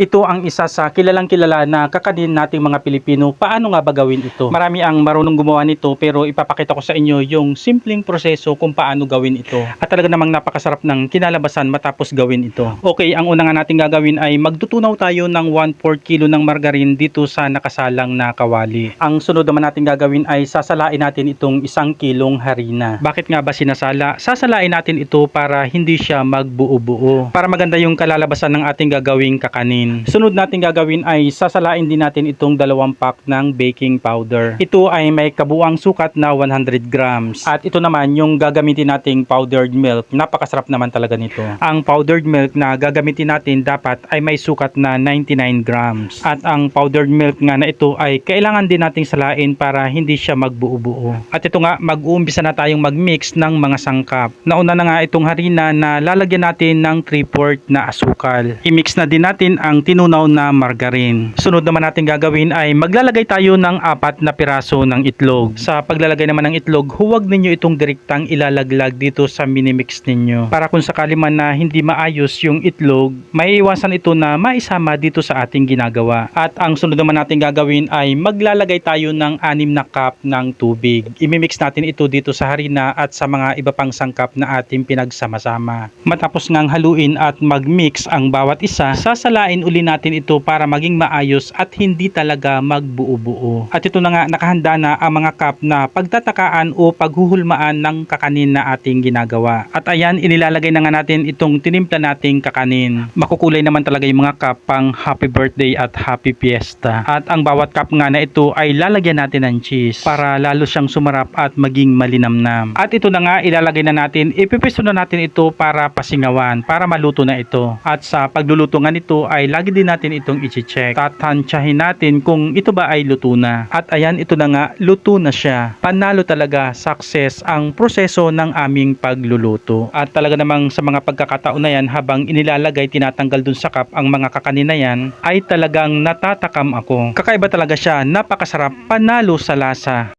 Ito ang isa sa kilalang kilala na kakanin nating mga Pilipino. Paano nga ba gawin ito? Marami ang marunong gumawa nito pero ipapakita ko sa inyo yung simpleng proseso kung paano gawin ito. At talaga namang napakasarap ng kinalabasan matapos gawin ito. Okay, ang una nga natin gagawin ay magtutunaw tayo ng 1/4 kilo ng margarine dito sa nakasalang na kawali. Ang sunod naman natin gagawin ay sasalain natin itong isang kilong harina. Bakit nga ba sinasala? Sasalain natin ito para hindi siya magbuo-buo. Para maganda yung kalalabasan ng ating gagawing kakanin. Sunod natin gagawin ay sasalain din natin itong dalawang pack ng baking powder. Ito ay may kabuang sukat na 100 grams. At ito naman yung gagamitin nating powdered milk. Napakasarap naman talaga nito. Ang powdered milk na gagamitin natin dapat ay may sukat na 99 grams. At ang powdered milk nga na ito ay kailangan din nating salain para hindi siya magbuo-buo. At ito nga, mag-uumpisa na tayong mag-mix ng mga sangkap. Nauna na nga itong harina na lalagyan natin ng 3-4 na asukal. I-mix na din natin ang tinunaw na margarine. Sunod naman natin gagawin ay maglalagay tayo ng apat na piraso ng itlog. Sa paglalagay naman ng itlog, huwag ninyo itong direktang ilalaglag dito sa minimix ninyo. Para kung sakali man na hindi maayos yung itlog, may iwasan ito na maisama dito sa ating ginagawa. At ang sunod naman natin gagawin ay maglalagay tayo ng anim na cup ng tubig. Imimix natin ito dito sa harina at sa mga iba pang sangkap na ating pinagsama-sama. Matapos ngang haluin at mag-mix ang bawat isa, sasalain uli natin ito para maging maayos at hindi talaga magbuo-buo. At ito na nga nakahanda na ang mga cup na pagtatakaan o paghuhulmaan ng kakanin na ating ginagawa. At ayan, inilalagay na nga natin itong tinimpla nating kakanin. Makukulay naman talaga yung mga cup pang happy birthday at happy fiesta. At ang bawat cup nga na ito ay lalagyan natin ng cheese para lalo siyang sumarap at maging malinamnam. At ito na nga ilalagay na natin, ipipisto na natin ito para pasingawan, para maluto na ito. At sa pagluluto nga nito ay lagi din natin itong i-check. Tatansyahin natin kung ito ba ay luto na. At ayan, ito na nga, luto na siya. Panalo talaga, success ang proseso ng aming pagluluto. At talaga namang sa mga pagkakataon na yan, habang inilalagay, tinatanggal dun sa cup ang mga kakanin na yan, ay talagang natatakam ako. Kakaiba talaga siya, napakasarap, panalo sa lasa.